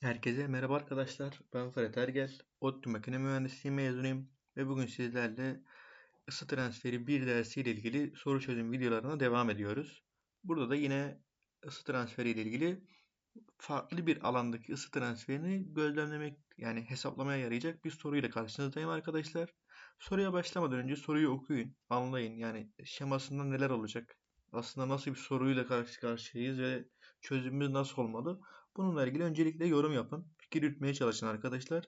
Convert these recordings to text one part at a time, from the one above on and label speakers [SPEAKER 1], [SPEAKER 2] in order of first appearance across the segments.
[SPEAKER 1] Herkese merhaba arkadaşlar. Ben Ferhat Ergel. ODTÜ Makine Mühendisliği mezunuyum ve bugün sizlerle ısı transferi bir dersiyle ilgili soru çözüm videolarına devam ediyoruz. Burada da yine ısı transferi ile ilgili farklı bir alandaki ısı transferini gözlemlemek yani hesaplamaya yarayacak bir soruyla karşınızdayım arkadaşlar. Soruya başlamadan önce soruyu okuyun, anlayın. Yani şemasında neler olacak? Aslında nasıl bir soruyla karşı karşıyayız ve çözümümüz nasıl olmalı? Bununla ilgili öncelikle yorum yapın. Fikir yürütmeye çalışın arkadaşlar.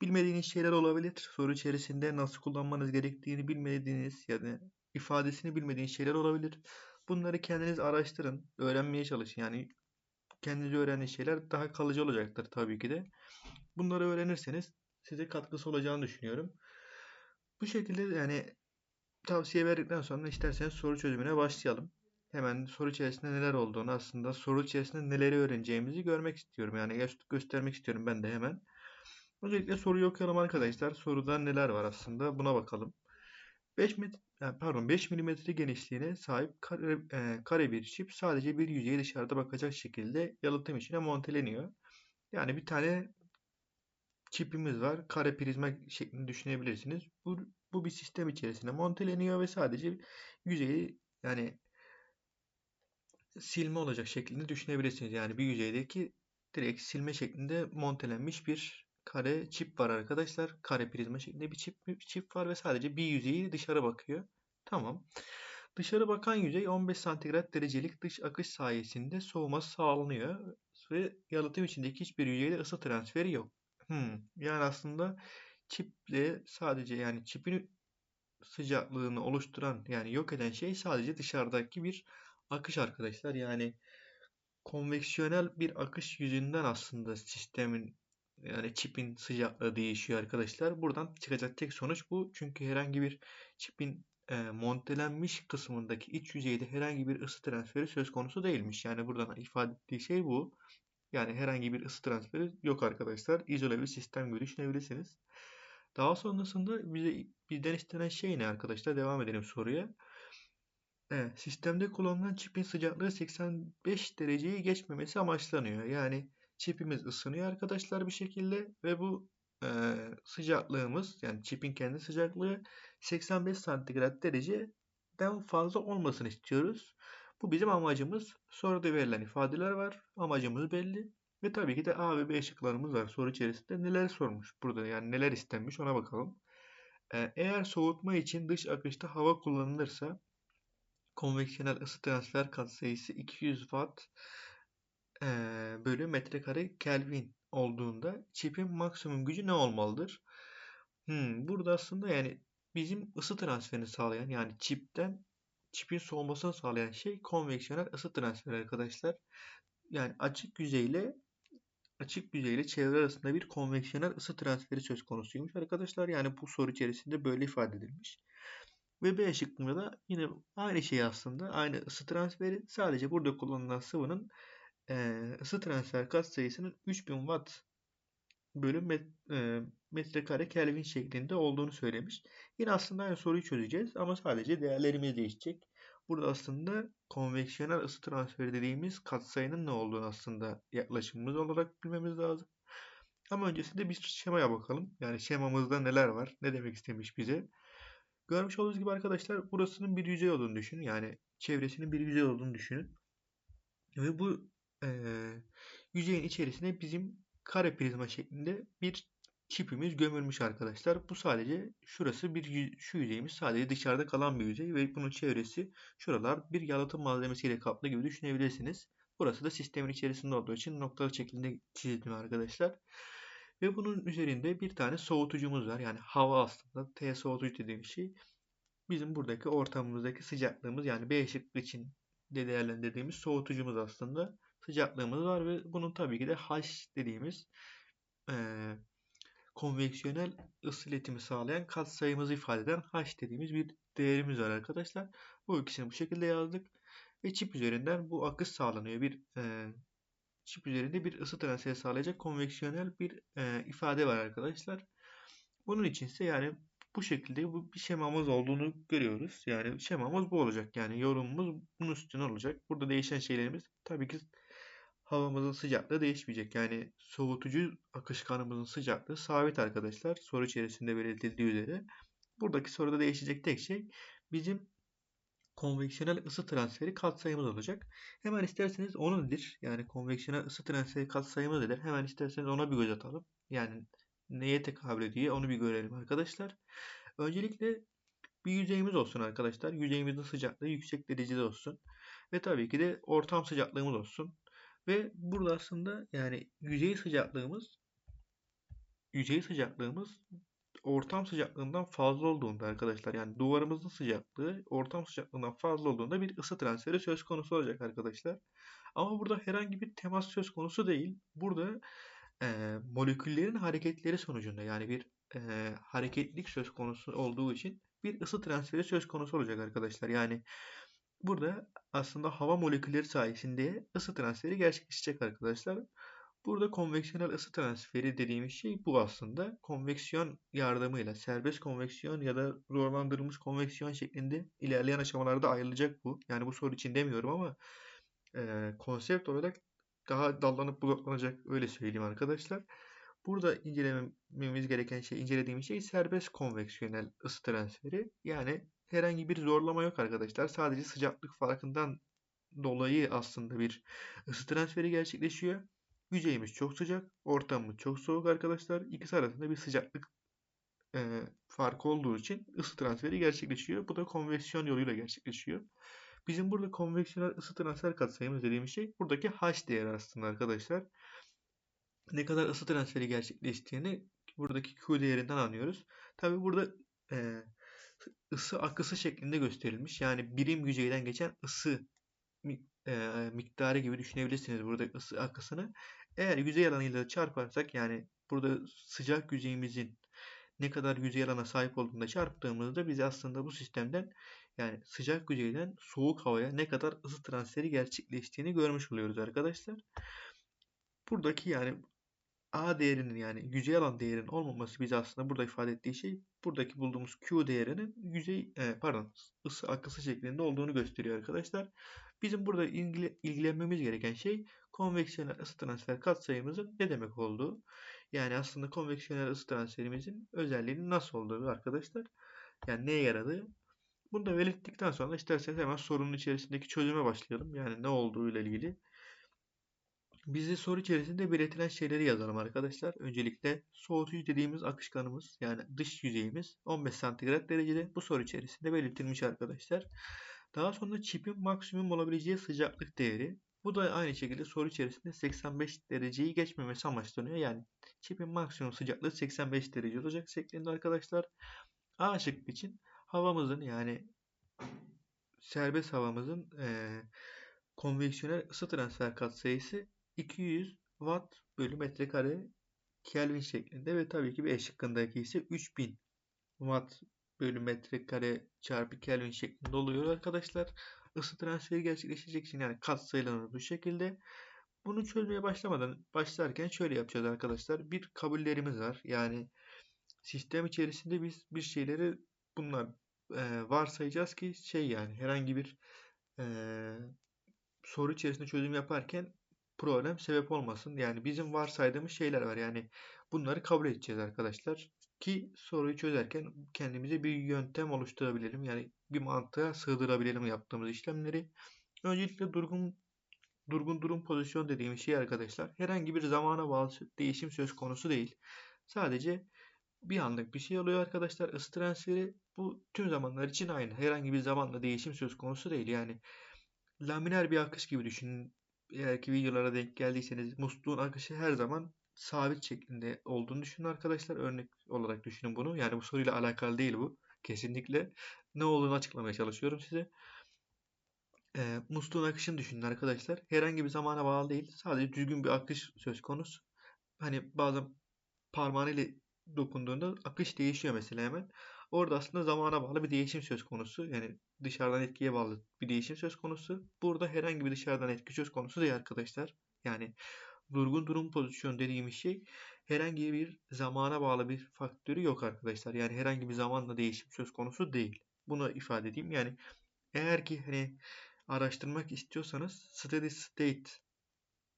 [SPEAKER 1] Bilmediğiniz şeyler olabilir. Soru içerisinde nasıl kullanmanız gerektiğini bilmediğiniz yani ifadesini bilmediğiniz şeyler olabilir. Bunları kendiniz araştırın, öğrenmeye çalışın. Yani kendiniz öğrendiğiniz şeyler daha kalıcı olacaktır tabii ki de. Bunları öğrenirseniz size katkısı olacağını düşünüyorum. Bu şekilde yani tavsiye verdikten sonra isterseniz soru çözümüne başlayalım. Hemen soru içerisinde neler olduğunu aslında soru içerisinde neleri öğreneceğimizi görmek istiyorum. Yani gö- göstermek istiyorum ben de hemen. Öncelikle soruyu okuyalım arkadaşlar. Soruda neler var aslında buna bakalım. 5 met pardon 5 milimetre genişliğine sahip kare, e, kare bir çip sadece bir yüzeye dışarıda bakacak şekilde yalıtım içine monteleniyor. Yani bir tane çipimiz var. Kare prizma şeklinde düşünebilirsiniz. Bu, bu bir sistem içerisinde monteleniyor ve sadece yüzeyi yani silme olacak şeklinde düşünebilirsiniz. Yani bir yüzeydeki direkt silme şeklinde montelenmiş bir kare çip var arkadaşlar. Kare prizma şeklinde bir çip, bir çip var ve sadece bir yüzeyi dışarı bakıyor. Tamam. Dışarı bakan yüzey 15 santigrat derecelik dış akış sayesinde soğuması sağlanıyor ve yalıtım içindeki hiçbir yüzeyde ısı transferi yok. Hmm. Yani aslında çiple sadece yani çipin sıcaklığını oluşturan yani yok eden şey sadece dışarıdaki bir akış arkadaşlar. Yani konveksiyonel bir akış yüzünden aslında sistemin yani çipin sıcaklığı değişiyor arkadaşlar. Buradan çıkacak tek sonuç bu. Çünkü herhangi bir çipin e, montelenmiş kısmındaki iç yüzeyde herhangi bir ısı transferi söz konusu değilmiş. Yani buradan ifade ettiği şey bu. Yani herhangi bir ısı transferi yok arkadaşlar. İzole bir sistem gibi düşünebilirsiniz. Daha sonrasında bize bizden istenen şey ne arkadaşlar? Devam edelim soruya. Evet, sistemde kullanılan çipin sıcaklığı 85 dereceyi geçmemesi amaçlanıyor. Yani çipimiz ısınıyor arkadaşlar bir şekilde ve bu e, sıcaklığımız yani çipin kendi sıcaklığı 85 santigrat dereceden fazla olmasını istiyoruz. Bu bizim amacımız. Soruda verilen ifadeler var. Amacımız belli. Ve tabii ki de A ve B şıklarımız var soru içerisinde. Neler sormuş burada yani neler istenmiş ona bakalım. Eğer soğutma için dış akışta hava kullanılırsa konveksiyonel ısı transfer katsayısı 200 Watt e, bölü metrekare Kelvin olduğunda çipin maksimum gücü ne olmalıdır? Hmm, burada aslında yani bizim ısı transferini sağlayan yani çipten çipin soğumasını sağlayan şey konveksiyonel ısı transferi arkadaşlar. Yani açık yüzeyle açık yüzeyle çevre arasında bir konveksiyonel ısı transferi söz konusuymuş arkadaşlar. Yani bu soru içerisinde böyle ifade edilmiş. Ve B şıkkında da yine aynı şey aslında. Aynı ısı transferi. Sadece burada kullanılan sıvının e, ısı transfer katsayısının 3000 watt bölü met, e, metrekare Kelvin şeklinde olduğunu söylemiş. Yine aslında aynı soruyu çözeceğiz ama sadece değerlerimiz değişecek. Burada aslında konveksiyonel ısı transferi dediğimiz katsayının ne olduğunu aslında yaklaşımımız olarak bilmemiz lazım. Ama öncesinde bir şemaya bakalım. Yani şemamızda neler var? Ne demek istemiş bize? Görmüş olduğunuz gibi arkadaşlar burasının bir yüzey olduğunu düşünün. Yani çevresinin bir yüzey olduğunu düşünün. Ve bu e, yüzeyin içerisine bizim kare prizma şeklinde bir çipimiz gömülmüş arkadaşlar. Bu sadece şurası bir şu yüzeyimiz sadece dışarıda kalan bir yüzey ve bunun çevresi şuralar bir yalıtım malzemesiyle kaplı gibi düşünebilirsiniz. Burası da sistemin içerisinde olduğu için noktalı şeklinde çizdim arkadaşlar. Ve bunun üzerinde bir tane soğutucumuz var. Yani hava aslında T soğutucu dediğim şey. Bizim buradaki ortamımızdaki sıcaklığımız yani B şıkkı için de değerlendirdiğimiz soğutucumuz aslında sıcaklığımız var ve bunun tabii ki de H dediğimiz e, konveksiyonel ısı iletimi sağlayan katsayımızı ifade eden H dediğimiz bir değerimiz var arkadaşlar. Bu ikisini bu şekilde yazdık ve çip üzerinden bu akış sağlanıyor. Bir e, çip üzerinde bir ısı transferi sağlayacak konveksiyonel bir e, ifade var arkadaşlar. Bunun için ise yani bu şekilde bu bir şemamız olduğunu görüyoruz. Yani şemamız bu olacak. Yani yorumumuz bunun üstüne olacak. Burada değişen şeylerimiz tabii ki havamızın sıcaklığı değişmeyecek. Yani soğutucu akışkanımızın sıcaklığı sabit arkadaşlar. Soru içerisinde belirtildiği üzere. Buradaki soruda değişecek tek şey bizim konveksiyonel ısı transferi katsayımız olacak. Hemen isterseniz onu nedir? Yani konveksiyonel ısı transferi katsayımı nedir? Hemen isterseniz ona bir göz atalım. Yani neye tekabül ediyor onu bir görelim arkadaşlar. Öncelikle bir yüzeyimiz olsun arkadaşlar. Yüzeyimizin sıcaklığı yüksek derecede olsun. Ve tabii ki de ortam sıcaklığımız olsun. Ve burada aslında yani yüzey sıcaklığımız yüzey sıcaklığımız ortam sıcaklığından fazla olduğunda arkadaşlar yani duvarımızın sıcaklığı ortam sıcaklığından fazla olduğunda bir ısı transferi söz konusu olacak arkadaşlar. Ama burada herhangi bir temas söz konusu değil. Burada e, moleküllerin hareketleri sonucunda yani bir e, hareketlilik söz konusu olduğu için bir ısı transferi söz konusu olacak arkadaşlar. Yani burada aslında hava molekülleri sayesinde ısı transferi gerçekleşecek arkadaşlar. Burada konveksiyonel ısı transferi dediğimiz şey bu aslında. Konveksiyon yardımıyla serbest konveksiyon ya da zorlandırılmış konveksiyon şeklinde ilerleyen aşamalarda ayrılacak bu. Yani bu soru için demiyorum ama e, konsept olarak daha dallanıp budaklanacak öyle söyleyeyim arkadaşlar. Burada incelememiz gereken şey, incelediğimiz şey serbest konveksiyonel ısı transferi. Yani herhangi bir zorlama yok arkadaşlar. Sadece sıcaklık farkından dolayı aslında bir ısı transferi gerçekleşiyor. Yüzeyimiz çok sıcak, ortamımız çok soğuk arkadaşlar. İkisi arasında bir sıcaklık e, farkı olduğu için ısı transferi gerçekleşiyor. Bu da konveksiyon yoluyla gerçekleşiyor. Bizim burada konveksiyonel ısı transfer katsayımız dediğimiz şey buradaki H değeri aslında arkadaşlar. Ne kadar ısı transferi gerçekleştiğini buradaki Q değerinden anlıyoruz. Tabi burada e, ısı akısı şeklinde gösterilmiş. Yani birim yüzeyden geçen ısı e, miktarı gibi düşünebilirsiniz burada ısı akısını. Eğer yüzey alanıyla çarparsak yani burada sıcak yüzeyimizin ne kadar yüzey alana sahip olduğunda çarptığımızda biz aslında bu sistemden yani sıcak yüzeyden soğuk havaya ne kadar ısı transferi gerçekleştiğini görmüş oluyoruz arkadaşlar. Buradaki yani A değerinin yani yüzey alan değerinin olmaması bize aslında burada ifade ettiği şey buradaki bulduğumuz Q değerinin yüzey e, pardon ısı akısı şeklinde olduğunu gösteriyor arkadaşlar. Bizim burada ilgili, ilgilenmemiz gereken şey konveksiyonel ısı transfer katsayımızın ne demek olduğu. Yani aslında konveksiyonel ısı transferimizin özelliğinin nasıl olduğu arkadaşlar. Yani neye yaradığı. Bunu da belirttikten sonra isterseniz hemen sorunun içerisindeki çözüme başlayalım. Yani ne olduğu ile ilgili. Bize soru içerisinde belirtilen şeyleri yazalım arkadaşlar. Öncelikle soğutucu dediğimiz akışkanımız yani dış yüzeyimiz 15 santigrat derecede bu soru içerisinde belirtilmiş arkadaşlar. Daha sonra çipin maksimum olabileceği sıcaklık değeri. Bu da aynı şekilde soru içerisinde 85 dereceyi geçmemesi amaçlanıyor. Yani çipin maksimum sıcaklığı 85 derece olacak şeklinde arkadaşlar. A şıkkı için havamızın yani serbest havamızın e, konveksiyonel ısı transfer katsayısı 200 watt bölü metrekare Kelvin şeklinde ve tabii ki bir E şıkkındaki ise 3000 watt bölü metrekare çarpı Kelvin şeklinde oluyor arkadaşlar. Isı transferi gerçekleşecek için yani katsayılarımız bu şekilde. Bunu çözmeye başlamadan başlarken şöyle yapacağız arkadaşlar. Bir kabullerimiz var. Yani sistem içerisinde biz bir şeyleri bunlar e, varsayacağız ki şey yani herhangi bir e, soru içerisinde çözüm yaparken problem sebep olmasın. Yani bizim varsaydığımız şeyler var. Yani bunları kabul edeceğiz arkadaşlar. Ki soruyu çözerken kendimize bir yöntem oluşturabilelim. Yani bir mantığa sığdırabilelim yaptığımız işlemleri. Öncelikle durgun durgun durum pozisyon dediğimiz şey arkadaşlar herhangi bir zamana bağlı değişim söz konusu değil. Sadece bir anlık bir şey oluyor arkadaşlar. Isı transferi bu tüm zamanlar için aynı. Herhangi bir zamanla değişim söz konusu değil. Yani laminer bir akış gibi düşünün. Eğer ki videolara denk geldiyseniz musluğun akışı her zaman sabit şeklinde olduğunu düşünün arkadaşlar. Örnek olarak düşünün bunu. Yani bu soruyla alakalı değil bu. Kesinlikle ne olduğunu açıklamaya çalışıyorum size. E, musluğun akışını düşünün arkadaşlar. Herhangi bir zamana bağlı değil. Sadece düzgün bir akış söz konusu. Hani bazen parmağıyla dokunduğunda akış değişiyor mesela hemen. Orada aslında zamana bağlı bir değişim söz konusu. Yani dışarıdan etkiye bağlı bir değişim söz konusu. Burada herhangi bir dışarıdan etki söz konusu değil arkadaşlar. Yani durgun durum pozisyon dediğimiz şey herhangi bir zamana bağlı bir faktörü yok arkadaşlar. Yani herhangi bir zamanla değişim söz konusu değil. Bunu ifade edeyim. Yani eğer ki hani araştırmak istiyorsanız steady state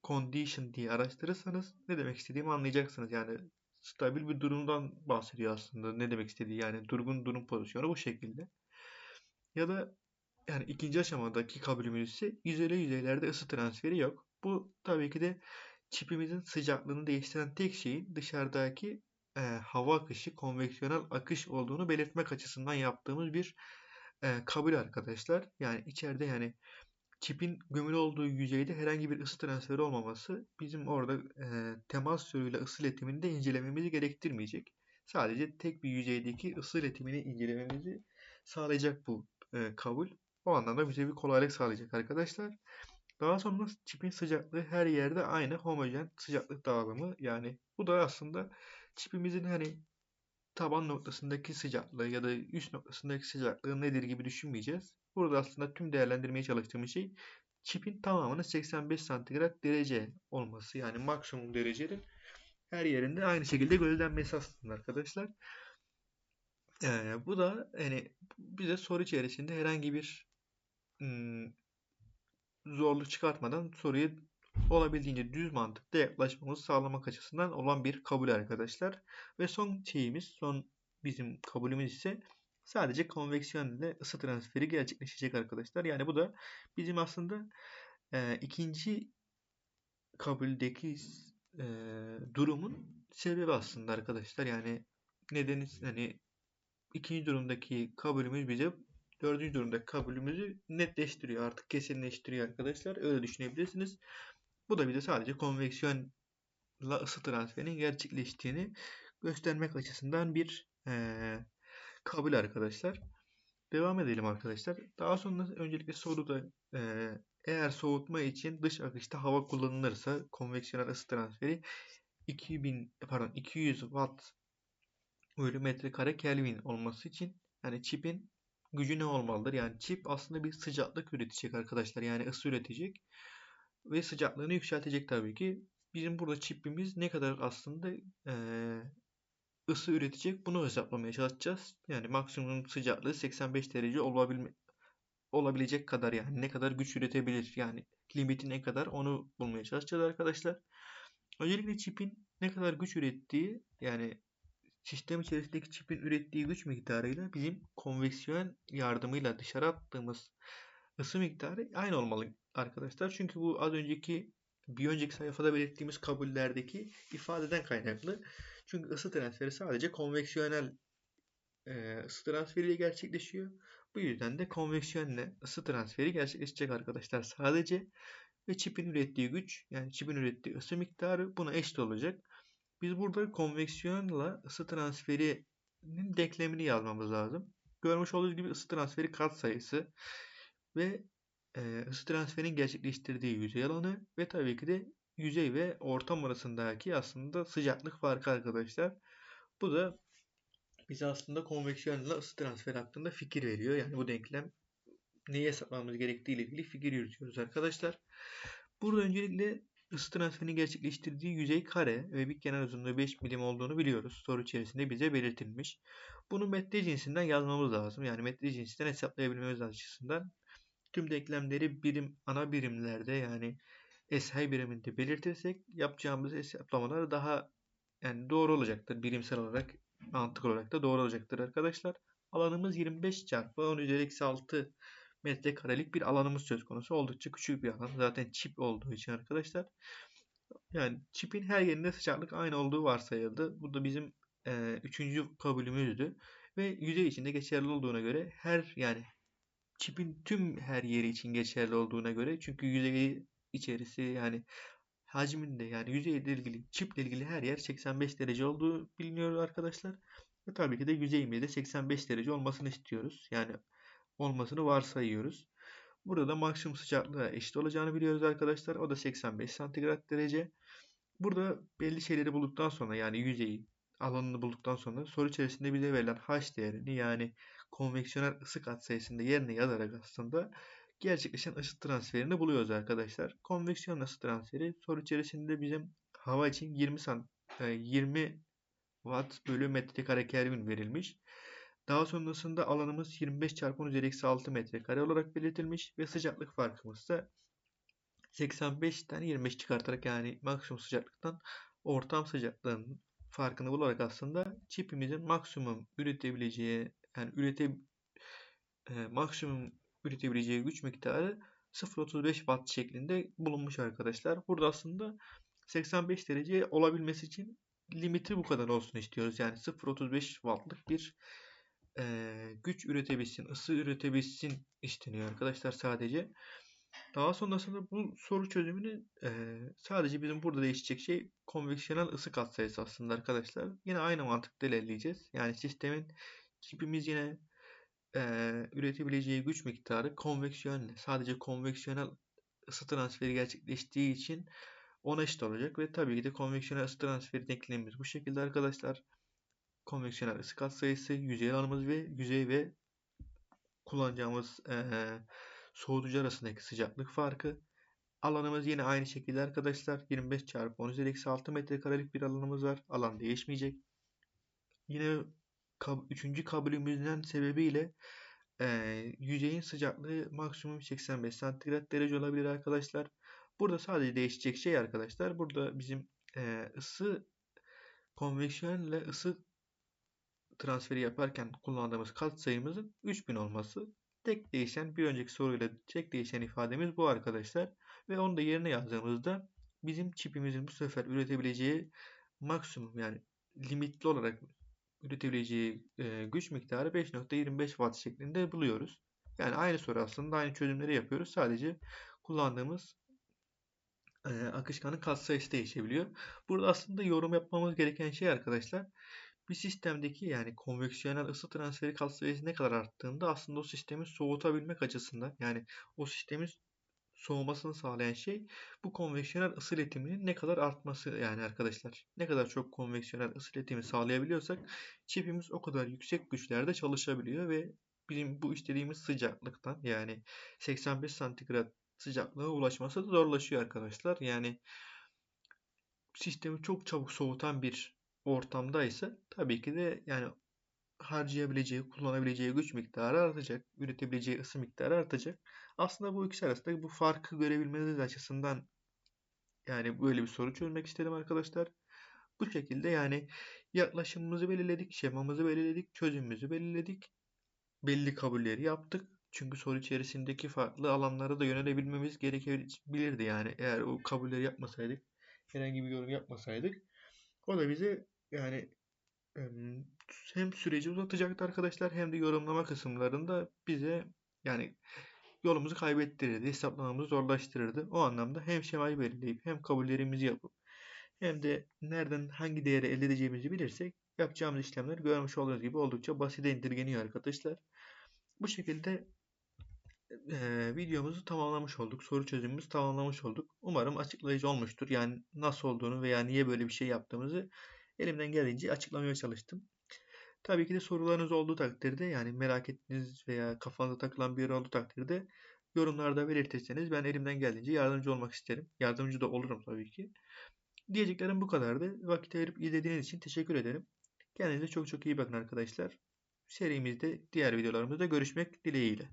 [SPEAKER 1] condition diye araştırırsanız ne demek istediğimi anlayacaksınız. Yani stabil bir durumdan bahsediyor aslında. Ne demek istediği yani durgun durum pozisyonu bu şekilde. Ya da yani ikinci aşamadaki kabulümüz ise yüzeyli yüzeylerde ısı transferi yok. Bu tabii ki de çipimizin sıcaklığını değiştiren tek şeyin dışarıdaki e, hava akışı, konveksiyonel akış olduğunu belirtmek açısından yaptığımız bir e, kabul arkadaşlar. Yani içeride yani çipin gömülü olduğu yüzeyde herhangi bir ısı transferi olmaması bizim orada e, temas yoluyla ısı iletimini de incelememizi gerektirmeyecek. Sadece tek bir yüzeydeki ısı iletimini incelememizi sağlayacak bu e, kabul. O anlamda bize bir kolaylık sağlayacak arkadaşlar. Daha sonra çipin sıcaklığı her yerde aynı homojen sıcaklık dağılımı. Yani bu da aslında çipimizin hani taban noktasındaki sıcaklığı ya da üst noktasındaki sıcaklığı nedir gibi düşünmeyeceğiz. Burada aslında tüm değerlendirmeye çalıştığımız şey çipin tamamının 85 santigrat derece olması. Yani maksimum derecenin her yerinde aynı şekilde gözlenmesi aslında arkadaşlar. Ee, bu da hani bize soru içerisinde herhangi bir ım, zorluk çıkartmadan soruyu olabildiğince düz mantıkta yaklaşmamızı sağlamak açısından olan bir kabul arkadaşlar. Ve son şeyimiz, son bizim kabulümüz ise sadece konveksiyon ile ısı transferi gerçekleşecek arkadaşlar. Yani bu da bizim aslında e, ikinci kabuldeki e, durumun sebebi aslında arkadaşlar. Yani nedeni hani ikinci durumdaki kabulümüz bize dördüncü durumdaki kabulümüzü netleştiriyor. Artık kesinleştiriyor arkadaşlar. Öyle düşünebilirsiniz. Bu da bize sadece konveksiyonla ısı transferinin gerçekleştiğini göstermek açısından bir e, kabul arkadaşlar. Devam edelim arkadaşlar. Daha sonra öncelikle soruda e, eğer soğutma için dış akışta hava kullanılırsa konveksiyonel ısı transferi 2000 pardon 200 watt bölü metrekare Kelvin olması için yani çipin gücü ne olmalıdır? Yani çip aslında bir sıcaklık üretecek arkadaşlar. Yani ısı üretecek ve sıcaklığını yükseltecek tabii ki. Bizim burada çipimiz ne kadar aslında e, ısı üretecek bunu hesaplamaya çalışacağız. Yani maksimum sıcaklığı 85 derece olabilme, olabilecek kadar yani ne kadar güç üretebilir yani limiti ne kadar onu bulmaya çalışacağız arkadaşlar. Öncelikle çipin ne kadar güç ürettiği yani sistem içerisindeki çipin ürettiği güç miktarıyla bizim konveksiyon yardımıyla dışarı attığımız ısı miktarı aynı olmalı arkadaşlar. Çünkü bu az önceki bir önceki sayfada belirttiğimiz kabullerdeki ifadeden kaynaklı. Çünkü ısı transferi sadece konveksiyonel e, ısı transferiyle gerçekleşiyor. Bu yüzden de konveksiyonel ısı transferi gerçekleşecek arkadaşlar sadece. Ve çipin ürettiği güç yani çipin ürettiği ısı miktarı buna eşit olacak. Biz burada konveksiyonla ısı transferinin denklemini yazmamız lazım. Görmüş olduğunuz gibi ısı transferi katsayısı ve e, ısı transferinin gerçekleştirdiği yüzey alanı ve tabii ki de yüzey ve ortam arasındaki aslında sıcaklık farkı arkadaşlar. Bu da bize aslında konveksiyonla ısı transferi hakkında fikir veriyor. Yani bu denklem neyi hesaplamamız gerektiği ile ilgili fikir yürütüyoruz arkadaşlar. Burada öncelikle ısı transferini gerçekleştirdiği yüzey kare ve bir kenar uzunluğu 5 milim olduğunu biliyoruz. Soru içerisinde bize belirtilmiş. Bunu metre cinsinden yazmamız lazım. Yani metre cinsinden hesaplayabilmemiz açısından tüm denklemleri birim ana birimlerde yani SI biriminde belirtirsek yapacağımız hesaplamalar daha yani doğru olacaktır. Birimsel olarak mantık olarak da doğru olacaktır arkadaşlar. Alanımız 25 çarpı 10 üzeri eksi 6 metrekarelik bir alanımız söz konusu. Oldukça küçük bir alan. Zaten çip olduğu için arkadaşlar. Yani çipin her yerinde sıcaklık aynı olduğu varsayıldı. Bu da bizim e, üçüncü kabulümüzdü. Ve yüzey içinde geçerli olduğuna göre her yani çipin tüm her yeri için geçerli olduğuna göre çünkü yüzeyi içerisi yani hacminde yani yüzeyle ilgili çiple ilgili her yer 85 derece olduğu biliniyor arkadaşlar. Ve tabii ki de yüzeyimizde 85 derece olmasını istiyoruz. Yani olmasını varsayıyoruz. Burada da maksimum sıcaklığa eşit olacağını biliyoruz arkadaşlar. O da 85 santigrat derece. Burada belli şeyleri bulduktan sonra yani yüzeyi alanını bulduktan sonra soru içerisinde bize verilen h değerini yani konveksiyonel ısı katsayısında yerine yazarak aslında gerçekleşen ısı transferini buluyoruz arkadaşlar. Konveksiyon ısı transferi soru içerisinde bizim hava için 20 san 20 e, watt bölü metrekare Kelvin verilmiş. Daha sonrasında alanımız 25 çarpı 10 üzeri eksi 6 metrekare olarak belirtilmiş ve sıcaklık farkımız da 85'ten 25 çıkartarak yani maksimum sıcaklıktan ortam sıcaklığının farkını bularak aslında çipimizin maksimum üretebileceği yani ürete e, maksimum üretebileceği güç miktarı 0.35 watt şeklinde bulunmuş arkadaşlar. Burada aslında 85 derece olabilmesi için limiti bu kadar olsun istiyoruz. Yani 0.35 wattlık bir e, güç üretebilsin, ısı üretebilsin isteniyor arkadaşlar sadece. Daha sonrasında bu soru çözümünü e, sadece bizim burada değişecek şey konveksiyonel ısı katsayısı aslında arkadaşlar. Yine aynı mantıkla ilerleyeceğiz. Yani sistemin çipimiz yine e, üretebileceği güç miktarı konveksiyonel, sadece konveksiyonel ısı transferi gerçekleştiği için ona eşit olacak ve tabii ki de konveksiyonel ısı transferi denklemimiz bu şekilde arkadaşlar. Konveksiyonel ısı katsayısı, yüzey alanımız ve yüzey ve kullanacağımız e, soğutucu arasındaki sıcaklık farkı. Alanımız yine aynı şekilde arkadaşlar. 25 çarpı 10 üzeri eksi 6 metrekarelik bir alanımız var. Alan değişmeyecek. Yine kab üçüncü kabulümüzden sebebiyle e, yüzeyin sıcaklığı maksimum 85 santigrat derece olabilir arkadaşlar. Burada sadece değişecek şey arkadaşlar. Burada bizim e, ısı konveksiyonel ile ısı transferi yaparken kullandığımız katsayımızın 3000 olması. Tek değişen bir önceki soruyla tek değişen ifademiz bu arkadaşlar. Ve onu da yerine yazdığımızda bizim çipimizin bu sefer üretebileceği maksimum yani limitli olarak üretebileceği e, güç miktarı 5.25 watt şeklinde buluyoruz. Yani aynı soru aslında aynı çözümleri yapıyoruz. Sadece kullandığımız e, akışkanın katsayısı değişebiliyor. Burada aslında yorum yapmamız gereken şey arkadaşlar bir sistemdeki yani konveksiyonel ısı transferi katsayısı ne kadar arttığında aslında o sistemi soğutabilmek açısından yani o sistemin soğumasını sağlayan şey bu konveksiyonel ısı iletiminin ne kadar artması yani arkadaşlar. Ne kadar çok konveksiyonel ısı iletimi sağlayabiliyorsak çipimiz o kadar yüksek güçlerde çalışabiliyor ve bizim bu istediğimiz sıcaklıktan yani 85 santigrat sıcaklığa ulaşması zorlaşıyor arkadaşlar. Yani sistemi çok çabuk soğutan bir ortamdaysa tabii ki de yani harcayabileceği, kullanabileceği güç miktarı artacak. Üretebileceği ısı miktarı artacak. Aslında bu ikisi arasında bu farkı görebilmeniz açısından yani böyle bir soru çözmek istedim arkadaşlar. Bu şekilde yani yaklaşımımızı belirledik, şemamızı belirledik, çözümümüzü belirledik. Belli kabulleri yaptık. Çünkü soru içerisindeki farklı alanlara da yönelebilmemiz gerekebilirdi yani. Eğer o kabulleri yapmasaydık, herhangi bir yorum yapmasaydık. O da bize yani hem süreci uzatacaktı arkadaşlar hem de yorumlama kısımlarında bize yani yolumuzu kaybettirirdi, hesaplamamızı zorlaştırırdı. O anlamda hem şemayı belirleyip hem kabullerimizi yapıp hem de nereden hangi değeri elde edeceğimizi bilirsek yapacağımız işlemler görmüş olduğunuz gibi oldukça basite indirgeniyor arkadaşlar. Bu şekilde e, videomuzu tamamlamış olduk. Soru çözümümüzü tamamlamış olduk. Umarım açıklayıcı olmuştur. Yani nasıl olduğunu veya niye böyle bir şey yaptığımızı elimden geldiğince açıklamaya çalıştım. Tabii ki de sorularınız olduğu takdirde yani merak ettiğiniz veya kafanıza takılan bir yer olduğu takdirde yorumlarda belirtirseniz ben elimden geldiğince yardımcı olmak isterim. Yardımcı da olurum tabii ki. Diyeceklerim bu kadardı. Vakit ayırıp izlediğiniz için teşekkür ederim. Kendinize çok çok iyi bakın arkadaşlar. Serimizde diğer videolarımızda görüşmek dileğiyle.